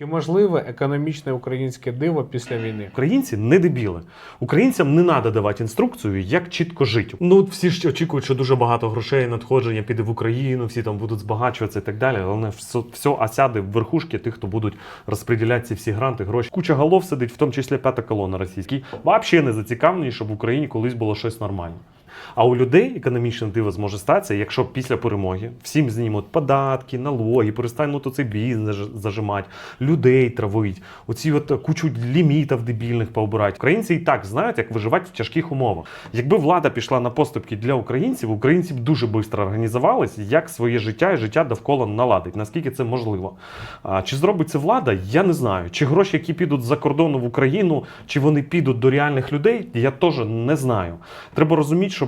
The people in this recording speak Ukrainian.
Чи можливе економічне українське диво після війни? Українці не дебіли. Українцям не треба давати інструкцію, як чітко жити. Ну всі ж очікують, що дуже багато грошей надходження піде в Україну, всі там будуть збагачуватися і так далі. Головне, все, все осяде в верхушки тих, хто будуть розподіляти ці всі гранти, гроші. Куча голов сидить, в тому числі п'ята колона російський. Взагалі не зацікавлені, щоб в Україні колись було щось нормальне. А у людей економічне диво зможе статися, якщо після перемоги всім знімуть податки, налоги, перестануть оцей бізнес зажимати, людей травить, оці от кучу лімітів дебільних пообирати. Українці і так знають, як виживати в тяжких умовах. Якби влада пішла на поступки для українців, українці б дуже швидко організувались, як своє життя і життя довкола наладить. Наскільки це можливо? А, чи зробить це влада? Я не знаю. Чи гроші, які підуть за кордону в Україну, чи вони підуть до реальних людей, я теж не знаю. Треба розуміти, що